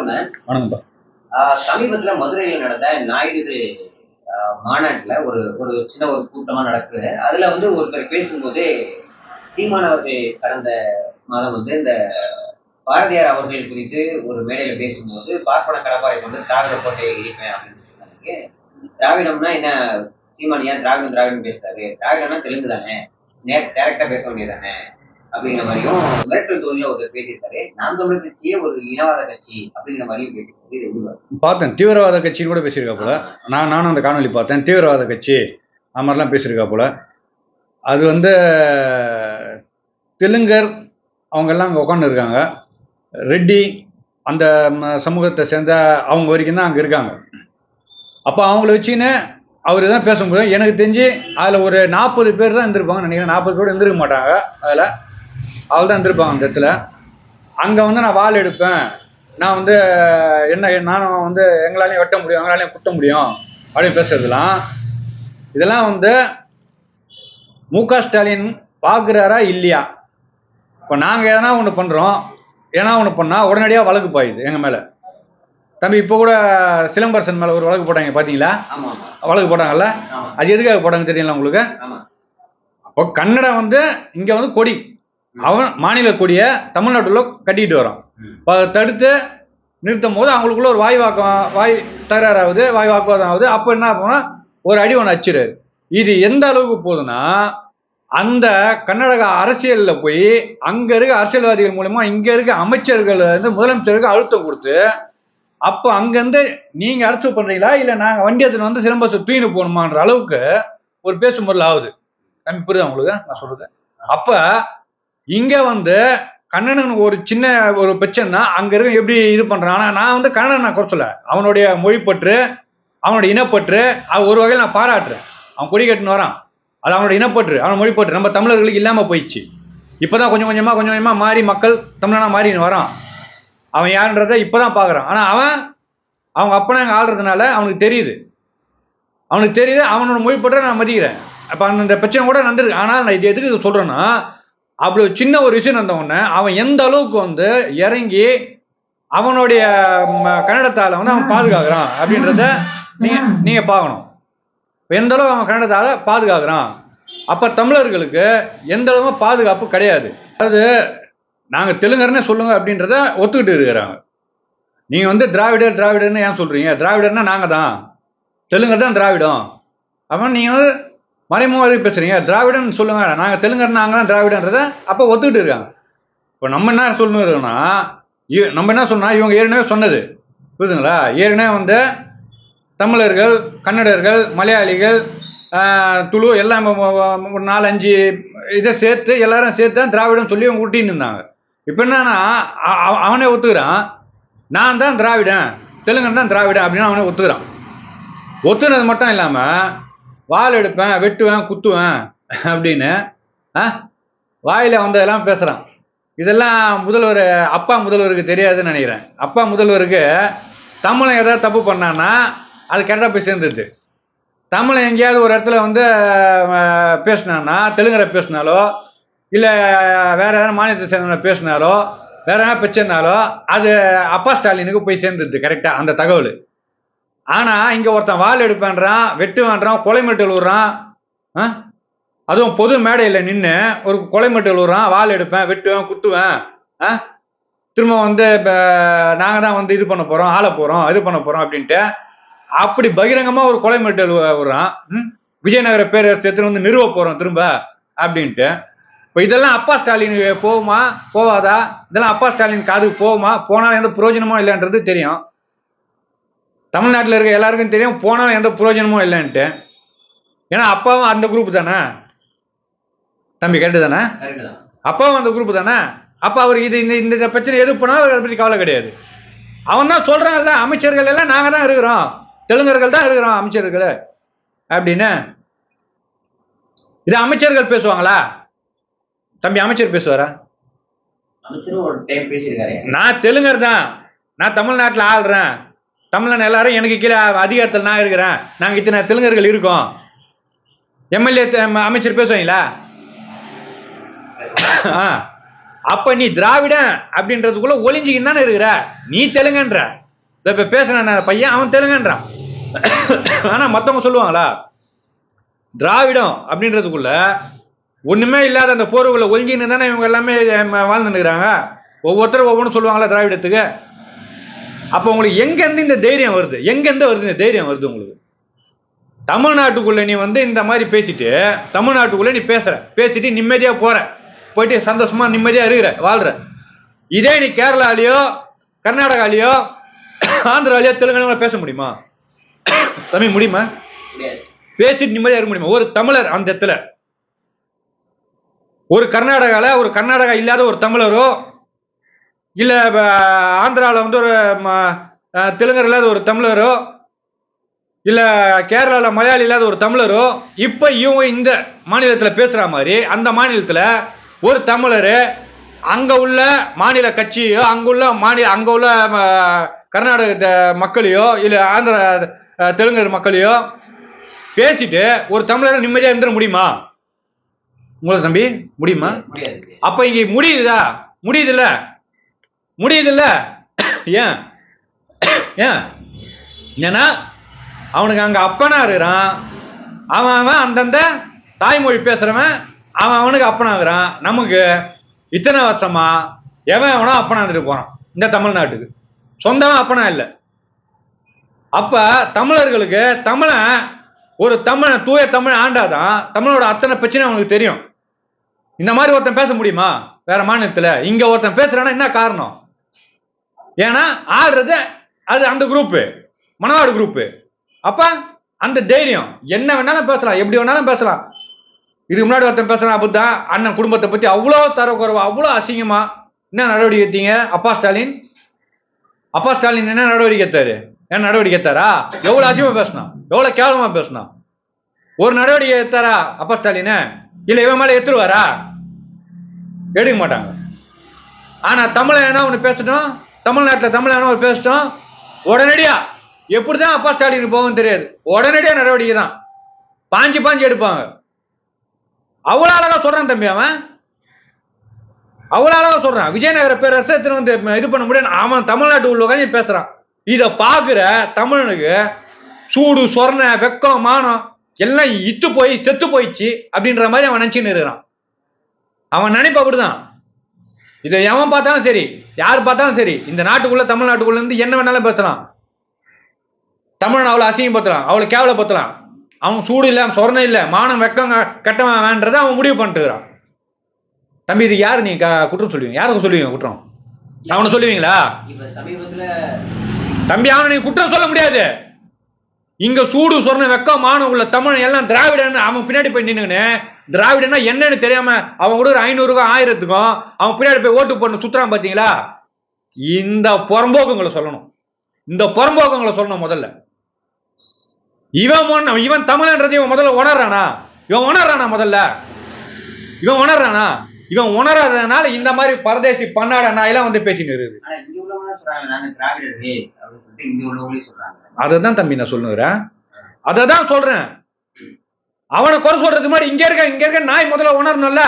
வணக்கம்ண்ணே வணக்கம்ப்பா. சமீபத்துல மதுரையில் நடந்த ஆஹ் மாநாட்டுல ஒரு ஒரு சின்ன ஒரு கூட்டமா நடக்குது. அதுல வந்து ஒருத்தர் பேசும்போது சீமான் அவர்கள் கடந்த மாதம் வந்து இந்த பாரதியார் அவர்கள் குறித்து ஒரு மேடையில பேசும்போது பார்ப்பன கடப்பாறை கொண்டு திராவிட கோட்டையை இடிப்பேன் அப்படின்னு சொன்னாங்க திராவிடம்னா என்ன? சீமான் ஏன் திராவிடம் திராவிடம் பேசுறாரு? திராவிடம்னா தெலுங்கு தானே நேர் டேரக்டா பேச வேண்டியதானே அப்படிங்கிற மாதிரியும் மிரட்டல் தோணியில ஒருத்தர் பேசியிருக்காரு. நாம் தமிழர் கட்சியே ஒரு இனவாத கட்சி அப்படிங்கிற மாதிரியும் பேசியிருக்காரு? பார்த்தேன். தீவிரவாத கட்சின்னு கூட பேசியிருக்கா போல. நான் நானும் அந்த காணொலி பார்த்தேன். தீவிரவாத கட்சி. அது மாதிரிலாம் பேசியிருக்கா போல. அது வந்து தெலுங்கர் அவங்கெல்லாம் அங்கே உட்காந்துருக்காங்க ரெட்டி அந்த சமூகத்தை சேர்ந்த அவங்க வரைக்கும் தான் அங்கே இருக்காங்க. அப்போ அவங்கள வச்சுன்னு அவர் தான் பேசும்போது எனக்கு தெரிஞ்சு அதில் ஒரு நாற்பது பேர் தான் இருந்திருப்பாங்க நினைக்கிறேன். நாற்பது பேர் இருந்திருக்க மாட்டாங்க. அதில் அவள் தான் இருந்திருப்பாங்க அந்த இடத்துல. அங்கே வந்து நான் வாள் எடுப்பேன். நான் வந்து என்ன நானும் வந்து எங்களாலையும் வெட்ட முடியும் எங்களாலையும் குத்த முடியும் அப்படின்னு பேசுறதுலாம். இதெல்லாம் வந்து மு க ஸ்டாலின் பார்க்குறாரா இல்லையா? இப்போ நாங்கள் எதனா ஒன்று பண்ணுறோம் ஏன்னா ஒன்று பண்ணால் உடனடியாக வழக்கு பாயுது எங்கள் மேலே. தம்பி இப்போ கூட சிலம்பரசன் மேலே ஒரு வழக்கு போட்டாங்க பார்த்தீங்களா ஆமா ஆமா. வழக்கு போட்டாங்கல்ல? அது எதுக்காக போட்டாங்க தெரியல உங்களுக்கு? அப்போ கன்னடம் வந்து இங்கே வந்து கொடி. அவன் மாநில கொடியை தமிழ்நாட்டுல கட்டிட்டு வரான். தடுத்து நிறுத்தும் போது அவங்களுக்குள்ள ஒரு வாய் வாக்கம் வாய் தகராறு ஆகுது வாய் வாக்குவாதம் ஆகுது அப்போ என்ன பண்ணா ஒரு அடி ஒன்று அச்சிரு இது எந்த அளவுக்கு போகுதுன்னா அந்த கர்நாடகா அரசியல்ல போய் அங்க இருக்க அரசியல்வாதிகள் மூலமா இங்க இருக்க அமைச்சர்கள் வந்து முதலமைச்சருக்கு அழுத்தம் கொடுத்து அப்போ அங்கேருந்து நீங்க அரசு பண்றீங்களா? இல்ல நாங்க வண்டி எடுத்துன்னு வந்து சிலம்பஸ் தூக்கிட்டு போகணுமான்ற அளவுக்கு ஒரு பேசும் பொருள் ஆகுது. தம்பி புரியுதா உங்களுக்கு? நான் சொல்றது? அப்ப இங்க வந்து கண்ணனுக்கு ஒரு சின்ன ஒரு பிரச்சனைனா அங்க இருக்க எப்படி இது பண்றான்? ஆனா நான் வந்து கண்ணனை நான் குறை சொல்ல. அவனுடைய மொழிப்பற்று அவனுடைய இனப்பற்று அது ஒரு வகையில் நான் பாராட்டுறேன். அவன் கொடி கட்டுன்னு வரான். அது அவனோட இனப்பற்று அவன் மொழிப்பற்று நம்ம தமிழர்களுக்கு இல்லாம போயிடுச்சு. இப்பதான் கொஞ்சம் கொஞ்சமா கொஞ்சம் கொஞ்சமா மாறி மக்கள் தமிழனா மாறி வரான். அவன் யாருன்றதை இப்பதான் பாக்குறான். ஆனா அவன் அவங்க அப்பனை அங்க ஆடுறதுனால அவனுக்கு தெரியுது. அவனுக்கு தெரியுது அவனோட மொழிப்பற்ற நான் மதிக்கிறேன். அப்ப அந்த பிரச்சனை கூட நடந்திருக்கு. ஆனால் நான் இது எதுக்கு சொல்றேன்னா அவ்வளோ சின்ன ஒரு விஷயம் நடந்த அவன் எந்த அளவுக்கு வந்து இறங்கி அவனுடைய கன்னடத்தால வந்து அவன் பாதுகாக்கிறான் அப்படின்றத நீங்க நீங்க பார்க்கணும். எந்த அளவு அவன் கன்னடத்தால பாதுகாக்கிறான்? அப்ப தமிழர்களுக்கு எந்த அளவு பாதுகாப்பு கிடையாது. அதாவது நாங்க தெலுங்கர்னே சொல்லுங்க அப்படின்றத ஒத்துக்கிட்டு இருக்கிறாங்க. நீங்க வந்து திராவிடர் திராவிடர்னு ஏன் சொல்றீங்க? திராவிடர்னா நாங்க தான் தெலுங்கர் தான் திராவிடம். அப்ப நீங்க மறைமுகமாக பேசுறீங்க திராவிடன் சொல்லுங்க. நாங்க தெலுங்கர் நாங்களாம் தான் திராவிடன்றத அப்ப ஒத்துக்கிட்டு இருக்காங்க. இப்போ நம்ம என்ன சொல்லணும்னா இ- நம்ம என்ன சொன்னா இவங்க ஏற்கனவே சொன்னது. புரியுதுங்களா? ஏற்கனவே வந்து தமிழர்கள் கன்னடர்கள் மலையாளிகள் துளு எல்லாம் ஒரு நாலு அஞ்சு இதை சேர்த்து எல்லாரும் சேர்த்து தான் திராவிடம் சொல்லி அவங்க ஊட்டின்னு இருந்தாங்க. இப்போ என்னன்னா அவனே ஒத்துக்கிறான். நான் தான் திராவிடன். தெலுங்கன் தான் திராவிடன் அப்படின்னு அவனே ஒத்துக்கிறான். ஒத்துனது மட்டும் இல்லாமல் வாள் எடுப்பேன் வெட்டுவேன் குத்துவேன் அப்படின்னு ஆ? வாயில் வந்ததெல்லாம் பேசுகிறான் இதெல்லாம் முதல்வர் அப்பா முதல்வருக்கு தெரியாதுன்னு நினைக்கிறேன். அப்பா முதல்வருக்கு தமிழன் ஏதாவது தப்பு பண்ணான்னா அது கரெக்டாக போய் சேர்ந்துருது. தமிழை எங்கேயாவது ஒரு இடத்துல வந்து பேசினான்னா பேசுனான்னா பேசினாலோ இல்லை வேறு ஏதாவது மாநிலத்தை சேர்ந்தவனை பேசினாலோ வேற ஏதாவது பிரச்சனாலோ அது அப்பா ஸ்டாலினுக்கு போய் சேர்ந்துருது கரெக்டாக அந்த தகவல். ஆனால் இங்கே ஒருத்தன் வால் எடுப்பேன்றான் வெட்டுவேன்றான் கொலை மெட்டல் விடுறான். ஆ? அதுவும் பொது மேடையில் நின்று ஒரு கொலை மெட்டல் விடுறான் வால் எடுப்பேன் வெட்டுவேன் குத்துவேன். ஆ? திரும்ப வந்து இப்போ நாங்கள் தான் வந்து இது பண்ண போகிறோம் ஆள போகிறோம் இது பண்ண போகிறோம் அப்படின்ட்டு அப்படி பகிரங்கமாக ஒரு கொலை மெட்டல் விடுறான். ம்? விஜயநகர பேரரசு எடுத்துட்டு வந்து நிறுவ போகிறோம் திரும்ப அப்படின்ட்டு. இப்போ இதெல்லாம் அப்பா ஸ்டாலின் போகுமா போவாதா? இதெல்லாம் அப்பா ஸ்டாலின் காதுக்கு போகுமா? போனாலும் எந்த பிரயோஜனமோ இல்லைன்றது தெரியும். தமிழ்நாட்டில் இருக்க எல்லாருக்கும் தெரியும் போனாலும் எந்த பிரயோஜனமும் இல்லைன்ட்டு. ஏன்னா அப்பாவும் அந்த குரூப் தானே? தம்பி கரெக்டு தானே? அப்பாவும் அந்த குரூப் தானே? அப்போ அவருக்கு இது இந்த இந்த பிரச்சனை எது பண்ணாலும் அதை பற்றி கவலை கிடையாது. அவன் தான் சொல்கிறான்ல அமைச்சர்கள் எல்லாம் நாங்கள் தான் இருக்கிறோம். தெலுங்கர்கள் தான் இருக்கிறோம் அமைச்சர்கள். அப்படின்னு. இது அமைச்சர்கள் பேசுவாங்களா? தம்பி அமைச்சர் பேசுவாரா? நான் தெலுங்கர் தான். நான் தமிழ்நாட்டில் ஆள்றேன். தமிழன் எல்லாரும் எனக்கு கீழே அதிகாரத்தில் நான் இருக்கிறேன். நாங்கள் இத்தனை தெலுங்கர்கள் இருக்கோம். எம்எல்ஏ அமைச்சர் பேசுவீங்களா? ஆ. அப்ப நீ திராவிடன் அப்படின்றதுக்குள்ள ஒளிஞ்சிக்கின்னு தானே இருக்கிற? நீ தெலுங்குன்ற. இப்போ இப்ப பேசுன பையன் அவன் தெலுங்குன்றான். ஆனா மத்தவங்க சொல்லுவாங்களா? திராவிடம் அப்படின்றதுக்குள்ள ஒண்ணுமே இல்லாத அந்த போர்வுகளை ஒழிஞ்சின்னு தானே இவங்க எல்லாமே வாழ்ந்துன்னு இருக்கிறாங்க ஒவ்வொருத்தரும் ஒவ்வொன்றும் சொல்லுவாங்களா திராவிடத்துக்கு? அப்போ உங்களுக்கு எங்கேருந்து இந்த தைரியம் வருது? எங்கேருந்து வருது இந்த தைரியம் வருது உங்களுக்கு? தமிழ்நாட்டுக்குள்ள நீ வந்து இந்த மாதிரி பேசிட்டு தமிழ்நாட்டுக்குள்ள நீ பேசுற. பேசிட்டு நிம்மதியா போற. போயிட்டு சந்தோஷமா நிம்மதியா இருக்கிற வாழ்ற. இதே நீ கேரளாலேயோ கர்நாடகாலேயோ ஆந்திராலேயோ தெலுங்கானால பேச முடியுமா? தமிழ் முடியுமா? பேசிட்டு நிம்மதியா இருக்க முடியுமா? ஒரு தமிழர் அந்த இடத்துல. ஒரு கர்நாடகால ஒரு கர்நாடகா இல்லாத ஒரு தமிழரோ இல்ல ப- ஆந்திரால வந்து ஒரு தெலுங்கர் இல்லாத ஒரு தமிழரோ இல்ல கேரளால மலையாளி இல்லாத ஒரு தமிழரோ இப்ப இவங்க இந்த மாநிலத்துல பேசுற மாதிரி அந்த மாநிலத்துல ஒரு தமிழர் அங்க உள்ள மாநில கட்சியோ அங்க உள்ள மாநில அங்க உள்ள கர்நாடக மக்களையோ இல்ல ஆந்திர தெலுங்கர் மக்களையோ பேசிட்டு ஒரு தமிழரை நிம்மதியா இருந்துட முடியுமா? உங்களை தம்பி முடியுமா? அப்ப இங்க முடியுதா? முடியுதுல்ல? முடியுதுல்ல? ஏன்? ஏன்? ஏன்னா அவனுக்கு அங்க அப்பனா இருக்கிறான். அவன் அவன் அந்தந்த தாய்மொழி பேசுறவன் அவன் அவனுக்கு அப்பனாகிறான் நமக்கு இத்தனை வருஷமா எவன் எவனோ அப்பனா இருந்துட்டு போறான் இந்த தமிழ்நாட்டுக்கு. சொந்தமா அப்பனா இல்லை. அப்ப தமிழர்களுக்கு தமிழன் ஒரு தமிழ தூய தமிழ் ஆண்டாதான் தமிழோட அத்தனை பிரச்சனை அவனுக்கு தெரியும். இந்த மாதிரி ஒருத்தன் பேச முடியுமா? வேற மாநிலத்துல. இங்க ஒருத்தன் பேசுறான்னா என்ன காரணம்? ஏன்னா ஆடுறது அது அந்த குரூப்பு மணவாடு குரூப்பு அப்ப அந்த தைரியம். என்ன வேணாலும் பேசலாம். எப்படி வேணாலும் பேசலாம். இதுக்கு முன்னாடி ஒருத்தன் பேசுறான் அப்படிதான் அண்ணன் குடும்பத்தை பத்தி அவ்வளோ தரக்குறைவா அவ்வளோ அசிங்கமா என்ன நடவடிக்கை எடுத்தீங்க? அப்பா ஸ்டாலின்? அப்பா ஸ்டாலின் என்ன நடவடிக்கை எடுத்தாரு? என்ன நடவடிக்கை எடுத்தாரா? எவ்வளோ அசிங்கமா பேசினான். எவ்வளோ கேவலமா பேசினான். ஒரு நடவடிக்கை எடுத்தாரா அப்பா ஸ்டாலின்? இல்லை இவன் மேலே எடுத்துருவாரா? எடுக்க மாட்டாங்க. ஆனா தமிழை என்ன ஒன்று பேசட்டும்? தமிழ்நாட்டில் தமிழ் என்ன பேசிட்டோம் பேசட்டும் உடனடியா எப்படிதான் அப்பா ஸ்டாலின் போகும் தெரியாது. உடனடியா நடவடிக்கை தான். பாஞ்சு பாஞ்சு எடுப்பாங்க. அவ்வளோ அழகா சொல்றான் தம்பி அவன். அவ்வளோ அழகா சொல்றான். விஜயநகர பேரரசு எடுத்துன்னு வந்து இது பண்ண முடியாது அவன் தமிழ்நாட்டு உள்ள உட்காந்து பேசுறான். இதை பார்க்குற தமிழனுக்கு சூடு சொர்ண வெக்கம் மானம் எல்லாம் இத்து போய் செத்து போயிடுச்சு அப்படின்ற மாதிரி அவன் நினச்சின்னு இருக்கிறான். அவன் நினைப்பு அப்படிதான். இதை எவன் பார்த்தாலும் சரி யார் பார்த்தாலும் சரி இந்த நாட்டுக்குள்ள தமிழ்நாட்டுக்குள்ள இருந்து என்ன வேணாலும் பேசலாம். தமிழன் அவளை அசிங்கப்படுத்தலாம் அவளை கேவலப்படுத்தலாம். அவன் சூடு இல்லை சொர்ணம் இல்லை மானம் வெக்கம் கெட்டவன் வேண்டதை அவன் முடிவு பண்ணிட்டுக்கிறான் தம்பி இது யாரு நீ குற்றம் சொல்லுவீங்க? யாருக்கு சொல்லுவீங்க குற்றம்? அவனை சொல்லுவீங்களா? தம்பி அவனை நீ குற்றம் சொல்ல முடியாது. இங்க சூடு சொர்ண வெக்கம் மானம் உள்ள தமிழன் எல்லாம் திராவிடன் அவன் பின்னாடி போய் நின்னுங்கன்னு திராவிடன்னா என்னன்னு தெரியாம அவன் கூட ஒரு ஐநூறுக்கும் ஆயிரத்துக்கும் அவன் பின்னாடி போய் ஓட்டு போட்டு சுத்துறான் பாத்தீங்களா? இந்த புறம்போக்குங்களை சொல்லணும். இந்த புறம்போக்குங்களை சொல்லணும் முதல்ல. இவன் இவன் தமிழன்றது இவன் முதல்ல உணர்றானா? இவன் உணர்றானா முதல்ல? இவன் உணர்றானா? இவன் உணராததுனால இந்த மாதிரி பரதேசி பன்னாட நாயெல்லாம் வந்து இருக்குது. சொல்றாங்க அதை தான் தம்பி நான் சொல்லுறேன் அதை தான் சொல்றேன். அவனை குறை சொல்றதுக்கு முன்னாடி இங்க இருக்க இங்க இருக்க நாய் முதல்ல உணரணும்ல?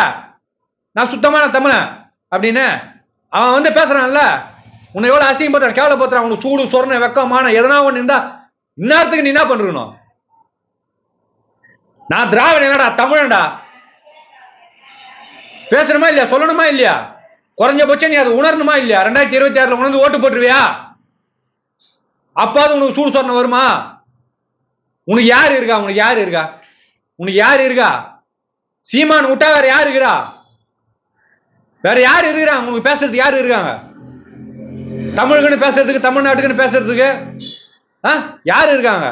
நான் சுத்தமான தமிழன் அப்படின்னு அவன் வந்து பேசுறான்ல? உன்னை எவ்வளவு கேவல போத்துறான் உனக்கு சூடு சொரண வெக்கமான எதனா ஒண்ணு இருந்தா இந்நேரத்துக்கு நீ என்ன பண்ணிருக்கணும்? நான் திராவிட என்னடா தமிழன்டா. பேசணுமா இல்லையா? சொல்லணுமா இல்லையா? குறைஞ்சபட்சம் நீ அது உணரணுமா இல்லையா? ரெண்டாயிரத்தி இருபத்தி ஆறுல உணர்ந்து ஓட்டு போட்டுருவியா? அப்பாவது உனக்கு சூடு சொரணம் வருமா? உனக்கு யார் இருக்கா? உனக்கு யார் இருக்கா? உனக்கு யார் இருக்கா? சீமான் விட்டா வேற யார் இருக்கிறா வேற யார் இருக்கிறா? உங்களுக்கு பேசுறதுக்கு யார் இருக்காங்க? தமிழுக்குன்னு பேசுறதுக்கு தமிழ்நாட்டுக்குன்னு பேசுறதுக்கு ஆ? யார் இருக்காங்க?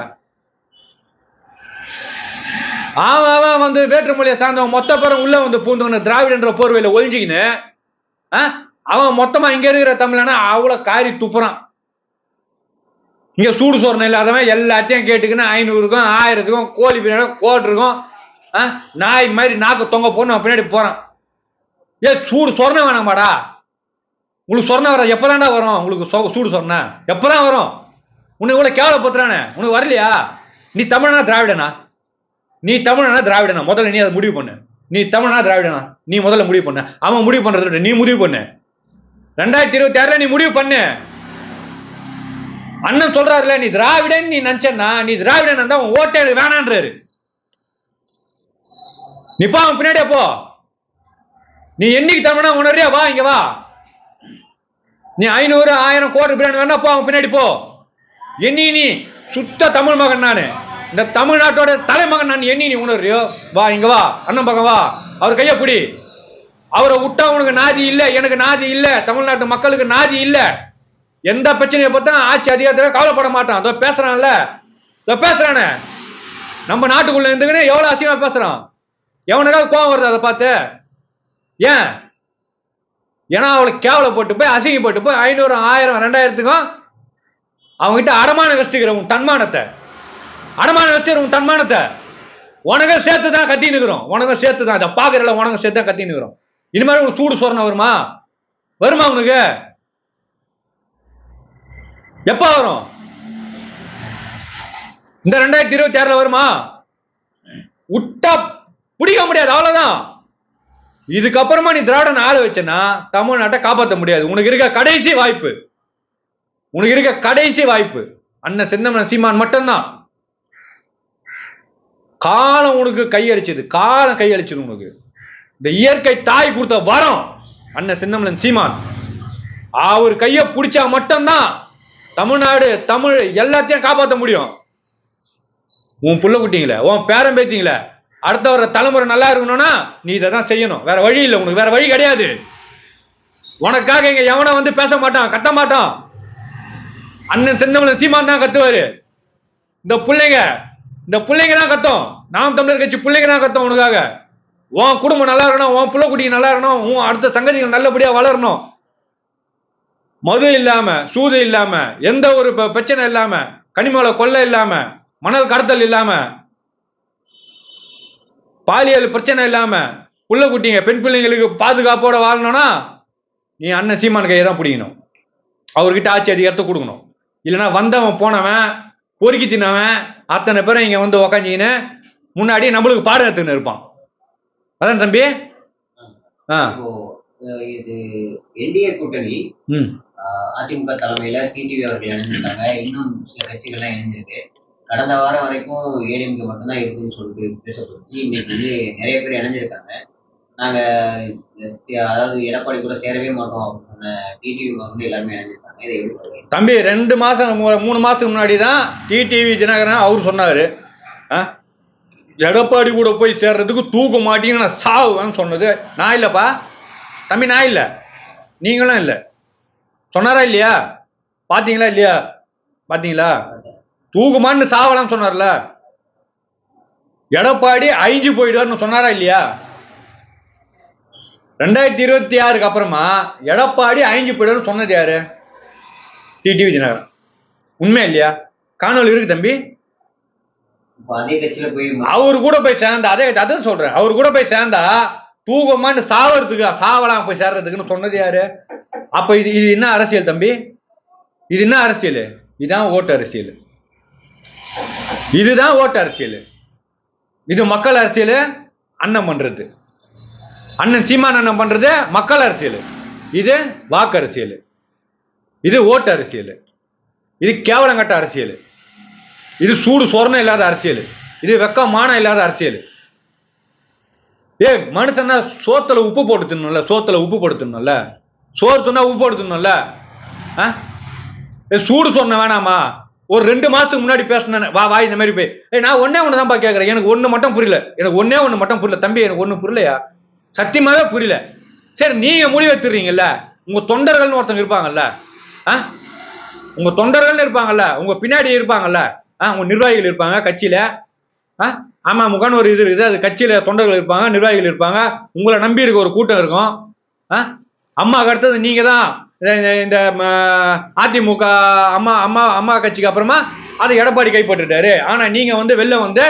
அவன் அவன் வந்து வேற்றுமொழியை சார்ந்தவன் மொத்த பேரும் உள்ள வந்து பூந்துக்கணும் திராவிடன்ற போர்வையில ஒழிஞ்சிக்கின்னு ஆ? அவன் மொத்தமா இங்க இருக்கிற தமிழனா அவ்வளவு காரி துப்புறான். இங்கே சூடு சொரணம் இல்லாதவன் எல்லாத்தையும் கேட்டுக்கின்னு ஐநூறுக்கும் ஆயிரத்துக்கும் கோழி பின்னாடி கோட் இருக்கும் ஆ, நாய் மாதிரி நாக்கு தொங்க போடணும் பின்னாடி போகிறான் ஏ சூடு சொரணம் வேணாமாடா? உங்களுக்கு சொரணம் வர எப்பதான்டா வரும்? உங்களுக்கு சொ- சூடு சொரணம் எப்பதான் வரும்? உன்னை இவ்வளோ கேவலப்படுத்துறானே. உனக்கு வரலையா? நீ தமிழனா திராவிடனா? நீ தமிழனா திராவிடனா? முதல்ல நீ அதை முடிவு பண்ணு. நீ தமிழனா திராவிடனா? நீ முதல்ல முடிவு பண்ண. அவன் முடிவு பண்ணுறது நீ முடிவு பண்ணு. ரெண்டாயிரத்தி இருபத்தி ஆறில் நீ முடிவு பண்ணு. அண்ணன் சொல்றாருல நீ திராவிடன் நீ நினைச்சனா நீ திராவிடன் இருந்தா உன் ஓட்டே வேணான்றாரு. நீ போ அவன் பின்னாடியே போ. நீ என்னைக்கு தமிழா உணர்றியா? வா இங்க வா. நீ ஐநூறு ஆயிரம் கோடி பிரியாணி வேணா போ அவன் பின்னாடி போ. என்னி நீ சுத்த தமிழ் மகன் நான். இந்த தமிழ்நாட்டோட தலைமகன் நான் என்னி நீ உணர்றியோ? வா இங்க வா. அண்ணன் பக்கம் வா. அவர் கைய பிடி. அவரை விட்டா உனக்கு நாதி இல்லை எனக்கு நாதி இல்லை. தமிழ்நாட்டு மக்களுக்கு நாதி இல்லை. எந்த பிரச்சனையை பார்த்தா ஆட்சி அதிகாரத்தில் கவலைப்பட மாட்டான். அதோ பேசுறான்ல. இதோ பேசுறானே. நம்ம நாட்டுக்குள்ள இருந்துக்கினே எவ்வளோ அசிங்கமா பேசுறான். எவனுக்காவது கோவம் வருது அதை பார்த்து? ஏன்? ஏன்னா அவளை போட்டு போய் அசிங்கப்பட்டு போய் ஐநூறு ஆயிரம் ரெண்டாயிரத்துக்கும் அவங்ககிட்ட அடமானம் வச்சுக்கிற உன் தன்மானத்தை. அடமானம் வச்சுக்கிற உன் தன்மானத்தை. உனக்கு சேர்த்து தான் கத்தின்னு இருக்கிறோம். உனக்கு சேர்த்து தான் அதை பார்க்கறல உனக்கு சேர்த்து தான் கத்தின்னு இருக்கிறோம். இனிமேல் உங்களுக்கு சூடு சொரணம் வருமா? வருமா உனக்கு? எப்ப வரும்? இந்த ரெண்டாயிரத்தி இருபத்தி ஆறுல வருமா? விட்டா பிடிக்க முடியாது அவ்வளவுதான். இதுக்கப்புறமா நீ திராவிடன் ஆள வச்சனா தமிழ்நாட்டை காப்பாற்ற முடியாது. உனக்கு இருக்க கடைசி வாய்ப்பு. உனக்கு இருக்க கடைசி வாய்ப்பு. அண்ணன் செந்தமன் சீமான் மட்டும்தான். காலம் உனக்கு கையளிச்சது. காலம் கையடிச்சது உனக்கு. இந்த இயற்கை தாய் கொடுத்த வரம் அண்ணன் செந்தமலன் சீமான். அவர் கையை பிடிச்சா மட்டும்தான். தமிழ்நாடு தமிழ் எல்லாத்தையும் காப்பாற்ற முடியும். உன் புள்ள குட்டிங்களே உன் பேரன் பேத்திங்களே அடுத்த வர தலைமுறை நல்லா இருக்கணும்னா நீ இதை தான் செய்யணும். வேற வழி இல்லை உனக்கு வேற வழி கிடையாது. உனக்காக இங்க எவனை வந்து பேச மாட்டான் கத்த மாட்டான். அண்ணன் சின்னவன் சீமான் தான் கத்துவாரு. இந்த பிள்ளைங்க இந்த பிள்ளைங்க தான் கத்தோம். நாம் தமிழர் கட்சி பிள்ளைங்க தான் கத்தோம் உனக்காக. உன் குடும்பம் நல்லா இருக்கணும் உன் புள்ள குட்டி நல்லா இருக்கணும் உன் அடுத்த சங்கதிகள் நல்லபடியா வளரணும். மது இல்லாம சூது இல்லாம எந்த ஒரு பிரச்சனை இல்லாம கனிமவள கொள்ளை இல்லாம மணல் கடத்தல் இல்லாம பாலியல் பிரச்சனை இல்லாம புள்ள குட்டிங்க பெண் பிள்ளைங்களுக்கு பாதுகாப்போட வாழணும்னா நீ அண்ணன் சீமான் கையை தான் பிடிக்கணும். அவர்கிட்ட ஆட்சி அதிகாரத்தை கொடுக்கணும். இல்லைன்னா வந்தவன் போனவன் பொறுக்கி தின்னவன் அத்தனை பேரும் இங்க வந்து உக்காஞ்சிக்கின்னு முன்னாடி நம்மளுக்கு பாடம் எடுத்துன்னு இருப்பான். அதான் தம்பி? ஆ. இது என்டிஏ கூட்டணி அதிமுக தலைமையில டிடிவி அவர்கள் இணைஞ்சிருக்காங்க. இன்னும் சில கட்சிகள்லாம் இணைஞ்சிருக்கு. கடந்த வாரம் வரைக்கும் ஏடிஎம்கே மட்டும்தான் இருக்குன்னு சொல்லிட்டு பேசப்பட்டு இன்னைக்கு வந்து நிறைய பேர் இணைஞ்சிருக்காங்க. நாங்கள் அதாவது எடப்பாடி கூட சேரவே மாட்டோம் அப்படின்னு சொன்ன டிடிவி வந்து எல்லாருமே இணைஞ்சிருக்காங்க. இதை எப்படி தம்பி ரெண்டு மாதம் மூ- மூணு மாதத்துக்கு முன்னாடி தான் டிடிவி தினகரன் அவர் சொன்னார். ஆ? எடப்பாடி கூட போய் சேர்றதுக்கு தூக்க மாட்டீங்கன்னு நான் சாவுவேன்னு சொன்னது. நான் இல்லைப்பா. தம்பி நான் இல்லை. நீங்களும் இல்லை. சொன்னாரா இல்லையா? பாத்தீங்களா இல்லையா? பாத்தீங்களா தூக்குமான்னு சாவலாம்னு சொன்னார்ல. எடப்பாடி அழிஞ்சு போயிடுவார்னு சொன்னாரா இல்லையா? ரெண்டாயிரத்தி இருபத்தி ஆறுக்கு அப்புறமா எடப்பாடி அழிஞ்சு போயிடுவார்னு சொன்னது யாரு? டிடிவி தினகரன் உண்மை இல்லையா? காணொளி இருக்கு தம்பி. அவர் கூட போய் சேர்ந்தா அதே அதான் சொல்றேன். அவர் கூட போய் சேர்ந்தா தூக்கமான்னு சாவறதுக்கு சாவலாம் போய் சேர்றதுக்குன்னு சொன்னது யாரு? அப்ப இது இது என்ன அரசியல் தம்பி? இது என்ன அரசியல்? இதுதான் ஓட்டு அரசியல். இதுதான் ஓட்டு அரசியல். இது மக்கள் அரசியல் அண்ணன் பண்றது. அண்ணன் சீமான் அண்ணன் பண்றது மக்கள் அரசியல். இது வாக்கு அரசியல். இது ஓட்டு அரசியல். இது கேவலங்கட்ட அரசியல். இது சூடு சொரணம் இல்லாத அரசியல். இது வெக்கம் மானம் இல்லாத அரசியல். ஏய் மனுஷன்னா சோத்துல உப்பு போட்டு தின்னல சோத்துல உப்பு போட்டு தின்னல சோறு சொன்னா உப்பு போட்டு தின்னல ஆ? ஏ சூடு சொன்ன வேணாமா? ஒரு ரெண்டு மாசத்துக்கு முன்னாடி பேசினேன் வா வாய் இந்த மாதிரி போய். ஏய் நான் ஒன்னே ஒன்று தான்ப்பா கேட்குறேன் எனக்கு ஒன்று மட்டும் புரியல. எனக்கு ஒன்னே ஒன்று மட்டும் புரியல. தம்பி எனக்கு ஒன்று புரியலையா? சத்தியமாகவே புரியல. சரி நீங்கள் முடிவு எடுத்துறீங்கல்ல உங்கள் தொண்டர்கள்னு ஒருத்தவங்க இருப்பாங்கல்ல. ஆ? உங்கள் தொண்டர்கள்னு இருப்பாங்கல்ல. உங்கள் பின்னாடி இருப்பாங்கல்ல. ஆ உங்கள் நிர்வாகிகள் இருப்பாங்க கட்சியில். ஆ? அமமுகன்னு ஒரு இது இருக்குது. அது கட்சியில தொண்டர்கள் இருப்பாங்க நிர்வாகிகள் இருப்பாங்க. உங்களை நம்பி இருக்க ஒரு கூட்டம் இருக்கும். ஆ? அம்மாவுக்கு அடுத்தது நீங்க தான். இந்த- அதிமுக அம்மா அம்மா அம்மா கட்சிக்கு அப்புறமா அதை எடப்பாடி கைப்பற்றிட்டாரு. ஆனா நீங்க வந்து வெளில வந்து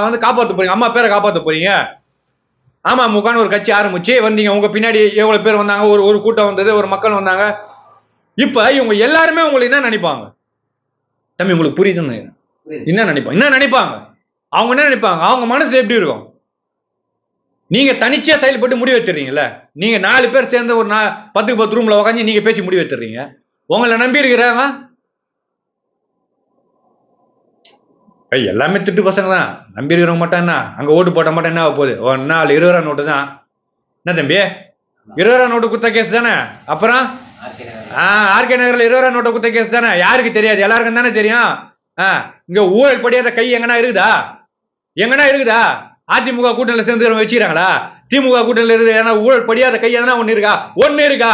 வந்து காப்பாத்த போறீங்க. அம்மா பேரை காப்பாத்த போறீங்க. அமமுகன்னு ஒரு கட்சி ஆரம்பிச்சு வந்தீங்க உங்க பின்னாடி எவ்வளவு பேர் வந்தாங்க ஒரு ஒரு கூட்டம் வந்தது ஒரு மக்கள் வந்தாங்க. இப்ப இவங்க எல்லாருமே உங்களை என்ன நினைப்பாங்க? தம்பி உங்களுக்கு புரியுதுன்னு புரியுது. என்ன நினைப்பாங்க என்ன நினைப்பாங்க? அவங்க என்ன நினைப்பாங்க? அவங்க மனசு எப்படி இருக்கும்? நீங்க தனிச்சையா செயல்பட்டு முடிவு எடுத்துறீங்கல்ல நீங்க நாலு பேர் சேர்ந்து ஒரு நா பத்துக்கு பத்து ரூம்ல உட்காந்து நீங்க பேசி முடிவு எடுத்துறீங்க உங்களை நம்பி இருக்கிறாங்க எல்லாமே திட்டு பசங்க தான். நம்பி இருக்கிறவங்க மட்டும் என்ன? அங்க ஓட்டு போட்ட மட்டும் என்ன ஆக போகுது? ஒரு நாலு இருபது ரூபா நோட்டு தான். என்ன தம்பி? இருபது ரூபா நோட்டு குத்த கேஸ் தானே? அப்புறம்? ஆர்கே நகரில் ஆ இருபது ரூபா நோட்டை குத்த கேஸ் தானே? யாருக்கு தெரியாது? எல்லாருக்கும் தானே தெரியும். ஆ இங்க ஊழல் படியாத கை எங்கன்னா இருக்குதா? எங்கன்னா இருக்குதா? அதிமுக கூட்டணியில் சேர்ந்து வச்சுக்கிறாங்களா? திமுக கூட்டணியில் இருந்து ஏன்னா ஊழல் படியாத கை எதனா ஒன்று இருக்கா? ஒன்று இருக்கா?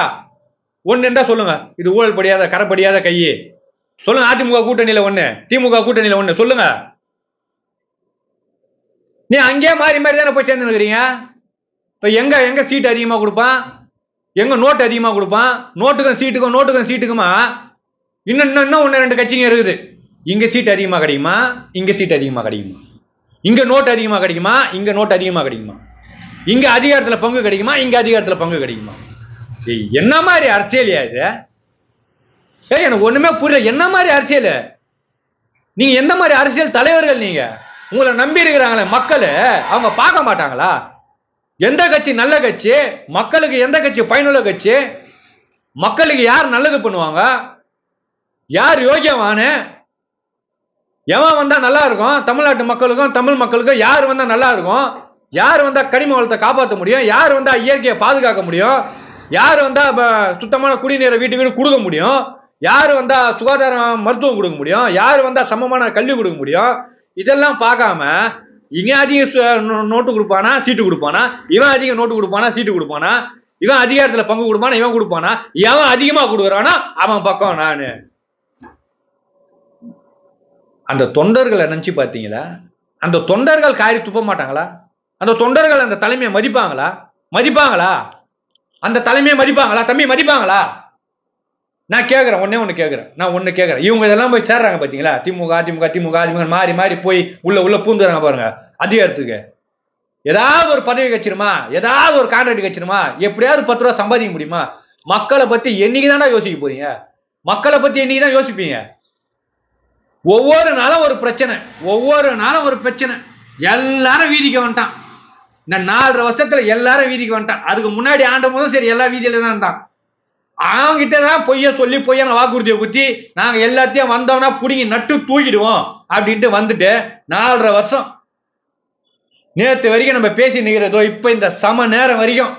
ஒன்று இருந்தால் சொல்லுங்க. இது ஊழல் படியாத கரப்படியாத கை. சொல்லுங்க அதிமுக கூட்டணியில் ஒன்று திமுக கூட்டணியில் ஒன்று சொல்லுங்க. நீ அங்கேயே மாறி மாறி தானே போய் சேர்ந்துருக்கிறீங்க இப்போ எங்க எங்க சீட்டு அதிகமாக கொடுப்பான்? எங்க நோட்டு அதிகமாக கொடுப்பான்? நோட்டுக்கும் சீட்டுக்கும் நோட்டுக்கும் சீட்டுக்குமா இன்னும் இன்னும் இன்னும் ஒன்று ரெண்டு கட்சிங்க இருக்குது. இங்கே சீட்டு அதிகமாக கிடைக்குமா? இங்கே சீட்டு அதிகமாக கிடைக்குமா? இங்க நோட்டு அதிகமாக கிடைக்குமா? இங்க நோட்டு அதிகமாக கிடைக்குமா? இங்க அதிகாரத்தில் பங்கு கிடைக்குமா? இங்க அதிகாரத்தில் பங்கு கிடைக்குமா? என்ன மாதிரி அரசியலியா இது? ஏ எனக்கு ஒண்ணுமே புரியல. என்ன மாதிரி அரசியல்? நீங்க எந்த மாதிரி அரசியல் தலைவர்கள் நீங்க? உங்களை நம்பி இருக்கிறாங்களே மக்கள் அவங்க பார்க்க மாட்டாங்களா? எந்த கட்சி நல்ல கட்சி? மக்களுக்கு எந்த கட்சி பயனுள்ள கட்சி? மக்களுக்கு யார் நல்லது பண்ணுவாங்க? யார் யோகியமான எவன் வந்தா நல்லா இருக்கும்? தமிழ்நாட்டு மக்களுக்கும் தமிழ் மக்களுக்கும் யார் வந்தா நல்லா இருக்கும்? யார் வந்தா கனிம வளத்தை காப்பாற்ற முடியும்? யார் வந்தா இயற்கையை பாதுகாக்க முடியும்? யார் வந்தா சுத்தமான குடிநீரை வீட்டு வீடு கொடுக்க முடியும்? யார் வந்தா சுகாதாரம் மருத்துவம் கொடுக்க முடியும்? யார் வந்தா சமமான கல்வி கொடுக்க முடியும்? இதெல்லாம் பார்க்காம இவன் அதிக சு- நோ- நோட்டு கொடுப்பானா? சீட்டு கொடுப்பானா? இவன் அதிக நோட்டு கொடுப்பானா? சீட்டு கொடுப்பானா? இவன் அதிகாரத்துல பங்கு கொடுப்பானா? இவன் கொடுப்பானா? எவன் அதிகமா கொடுக்குறானா அவன் பக்கம் நானு. அந்த தொண்டர்களை நினைச்சு பார்த்தீங்களா? அந்த தொண்டர்கள் காரி துப்ப மாட்டாங்களா? அந்த தொண்டர்கள் அந்த தலைமையை மதிப்பாங்களா? மதிப்பாங்களா? அந்த தலைமையை மதிப்பாங்களா? தம்பி மதிப்பாங்களா? நான் கேட்குறேன் ஒன்னே ஒன்று கேட்குறேன். நான் ஒன்று கேட்குறேன். இவங்க இதெல்லாம் போய் சேர்றாங்க பார்த்தீங்களா? திமுக அதிமுக திமுக அதிமுக மாறி மாறி போய் உள்ள உள்ள பூந்துறாங்க பாருங்க. அதிகாரத்துக்கு. ஏதாவது ஒரு பதவி கச்சிருமா? ஏதாவது ஒரு கான்ட்ராக்ட் கச்சிருமா? எப்படியாவது பத்து ரூபா சம்பாதிக்க முடியுமா? மக்களை பற்றி என்னைக்கு தானே யோசிக்க போறீங்க? மக்களை பற்றி என்னைக்கு தான் யோசிப்பீங்க? ஒவ்வொரு நாளும் ஒரு பிரச்சனை ஒவ்வொரு நாளும் ஒரு பிரச்சனை. எல்லாரும் வீதிக்கு வந்துட்டான். இந்த நாலரை வருஷத்துல எல்லாரும் வீதிக்கு வந்துட்டான். அதுக்கு முன்னாடி ஆண்ட போதும் சரி எல்லா வீதியில தான் இருந்தான். அவங்கிட்ட தான் பொய்ய சொல்லி பொய்யான வாக்குறுதியை குத்தி நாங்க எல்லாத்தையும் வந்தோம்னா புடிங்கி நட்டு தூக்கிடுவோம் அப்படின்ட்டு வந்துட்டு நாலரை வருஷம். நேற்று வரைக்கும் நம்ம பேசி நிக்கிறதோ இப்ப இந்த சம நேரம் வரைக்கும்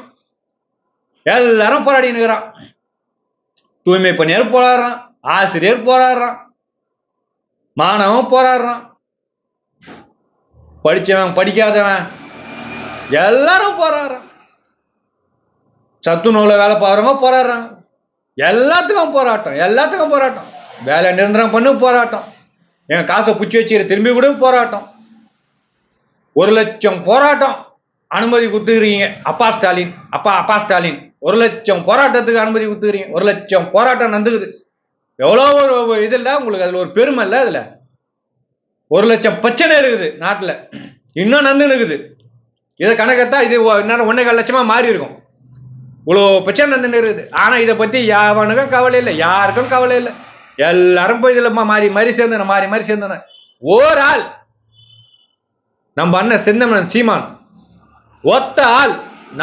எல்லாரும் போராடி நிற்கிறான் தூய்மை பணியார் போராடுறான் ஆசிரியர் போராடுறான். மாணவன் போராடுறான். படிச்சவன் படிக்காதவன் எல்லாரும் போராடுறான். சத்து வேலை பார்க்குறவங்க போராடுறாங்க. எல்லாத்துக்கும் போராட்டம் எல்லாத்துக்கும் போராட்டம். வேலை நிரந்தரம் பண்ணு போராட்டம். என் காசை புச்சி வச்சுக்கிற திரும்பி கூட போராட்டம். ஒரு லட்சம் போராட்டம். அனுமதி கொடுத்துக்கிறீங்க. அப்பா ஸ்டாலின் அப்பா அப்பா ஸ்டாலின். ஒரு லட்சம் போராட்டத்துக்கு அனுமதி கொடுத்துக்கிறீங்க. ஒரு லட்சம் போராட்டம் நடந்துக்குது. எவ்வளோ ஒரு இது இல்லை உங்களுக்கு அதில் ஒரு பெருமை இல்லை அதில். ஒரு லட்சம் பிரச்சனை இருக்குது நாட்டில். இன்னும் நந்து இருக்குது இதை கணக்கத்தான் இது இன்னும் ஒன்றே கால் லட்சமாக மாறி இருக்கும். இவ்வளோ பிரச்சனை நந்து இருக்குது ஆனால் இதை பற்றி யாவனுக்கும் கவலை இல்லை யாருக்கும் கவலை இல்லை. எல்லாரும் போய் இதில் மாறி மாறி சேர்ந்தன மாறி மாறி சேர்ந்தன ஓர் ஆள் நம்ம அண்ணன் செந்தமன் சீமான் ஒத்த ஆள்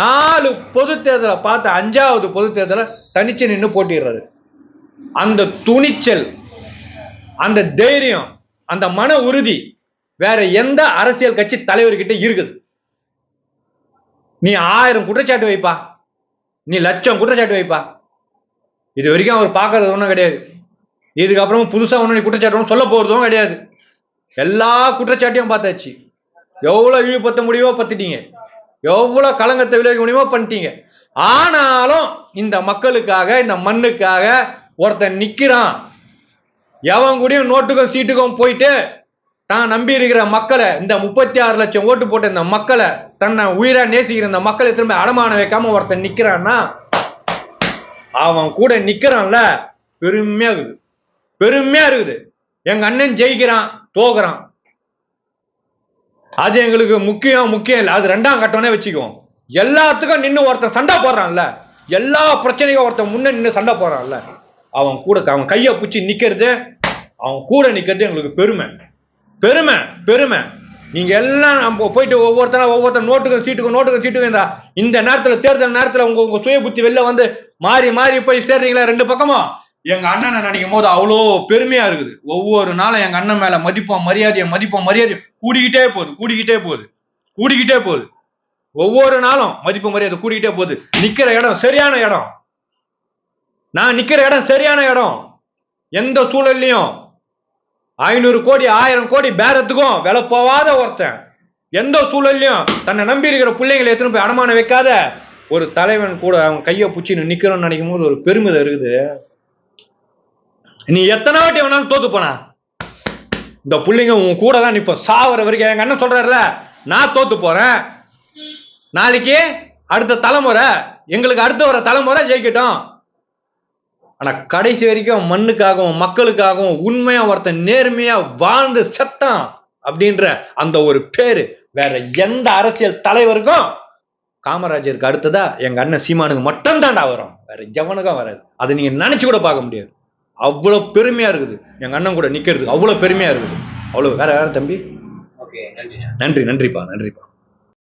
நாலு பொது தேர்தலை பார்த்து அஞ்சாவது பொது தேர்தலை தனிச்சு நின்று போட்டிடுறாரு. அந்த துணிச்சல் அந்த தைரியம் அந்த மன உறுதி வேற எந்த அரசியல் கட்சி தலைவர்கிட்ட இருக்குது? நீ ஆயிரம் குற்றச்சாட்டு வைப்பா. நீ லட்சம் குற்றச்சாட்டு வைப்பா. இது வரைக்கும் அவர் பார்க்கறது ஒன்றும் கிடையாது. இதுக்கப்புறம் புதுசா ஒன்று நீ குற்றச்சாட்டு ஒண்ணும் சொல்ல போறதும் கிடையாது. எல்லா குற்றச்சாட்டையும் பார்த்தாச்சு. எவ்வளோ இழிவுபடுத்த முடியுமோ பத்துட்டீங்க. எவ்வளோ கலங்கத்தை விளைவிக்க முடியுமோ பண்ணிட்டீங்க. ஆனாலும் இந்த மக்களுக்காக இந்த மண்ணுக்காக ஒருத்தன் நிற்கிறான் எவன் கூடயும் நோட்டுக்கும் சீட்டுக்கும் போயிட்டு தான் நம்பி இருக்கிற மக்களை இந்த முப்பத்தி ஆறு லட்சம் ஓட்டு போட்ட இந்த மக்களை தன்னை உயிரா நேசிக்கிற இந்த மக்களை திரும்ப அடமான வைக்காம ஒருத்தன் நிக்கிறான்னா அவன் கூட நிக்கிறான்ல பெருமையா இருக்குது. பெருமையா இருக்குது. எங்க அண்ணன் ஜெயிக்கிறான் தோக்குறான். அது எங்களுக்கு முக்கியம் முக்கியம் இல்லை. அது ரெண்டாம் கட்டம்னே வச்சுக்குவோம். எல்லாத்துக்கும் நின்று ஒருத்தன் சண்டை போடுறான்ல. எல்லா பிரச்சனைக்கும் ஒருத்தன் முன்ன நின்று சண்டை போடுறான்ல. அவன் கூட அவன் கையை பிடிச்சி நிற்கிறது அவன் கூட நிற்கிறது எங்களுக்கு பெருமை. பெருமை பெருமை. நீங்க எல்லாம் நம்ம போயிட்டு ஒவ்வொருத்தரா ஒவ்வொருத்தர் நோட்டுக்கும் சீட்டுக்கும் நோட்டுக்கும் சீட்டுக்கும் இருந்தா இந்த நேரத்தில் தேர்தல் நேரத்தில் உங்க உங்க சுய புத்தி வெளில வந்து மாறி மாறி போய் சேர்றீங்களா ரெண்டு பக்கமும்? எங்க அண்ணனை நினைக்கும் போது அவ்வளோ பெருமையா இருக்குது. ஒவ்வொரு நாளும் எங்க அண்ணன் மேல மதிப்போம் மரியாதையை மதிப்போம் மரியாதை கூடிக்கிட்டே போகுது கூடிக்கிட்டே போகுது கூடிக்கிட்டே போகுது. ஒவ்வொரு நாளும் மதிப்பு மரியாதை கூடிக்கிட்டே போகுது. நிக்கிற இடம் சரியான இடம். நான் நிக்கிற இடம் சரியான இடம். எந்த சூழல்லையும் ஐநூறு கோடி ஆயிரம் கோடி பேரத்துக்கும் விலை போவாத ஒருத்தன். எந்த சூழல்லையும் தன்னை நம்பி இருக்கிற பிள்ளைங்களை எத்தனை போய் அடமானம் வைக்காத ஒரு தலைவன் கூட அவன் கையை பிடிச்சின்னு நிக்கிறோம்னு நினைக்கும் போது ஒரு பெருமிதம் இருக்குது. நீ எத்தனை வாட்டி வேணாலும் தோத்து போனா? இந்த பிள்ளைங்க உன் கூட தான் நிற்போம் சாவர வரைக்கும் எங்க அண்ணன் சொல்றாருல நான் தோத்து போறேன். நாளைக்கு அடுத்த தலைமுறை எங்களுக்கு அடுத்த வர தலைமுறை ஜெயிக்கட்டும். ஆனா கடைசி வரைக்கும் மண்ணுக்காகவும் மக்களுக்காகவும் உண்மையா ஒருத்தன் நேர்மையா வாழ்ந்து செத்தான் அப்படின்ற அந்த ஒரு பேரு. வேற எந்த அரசியல் தலைவருக்கும் காமராஜருக்கு அடுத்ததா எங்க அண்ணன் சீமானுக்கு மட்டும் தாண்டா வரும். வேற எவனுக்கும் வராது. அதை நீங்க நினைச்சு கூட பார்க்க முடியாது. அவ்வளவு பெருமையா இருக்குது. எங்க அண்ணன் கூட நிக்கிறதுக்கு அவ்வளவு பெருமையா இருக்குது. அவ்வளவு. வேற வேற தம்பி? ஓகே நன்றி நன்றி நன்றிப்பா நன்றிப்பா.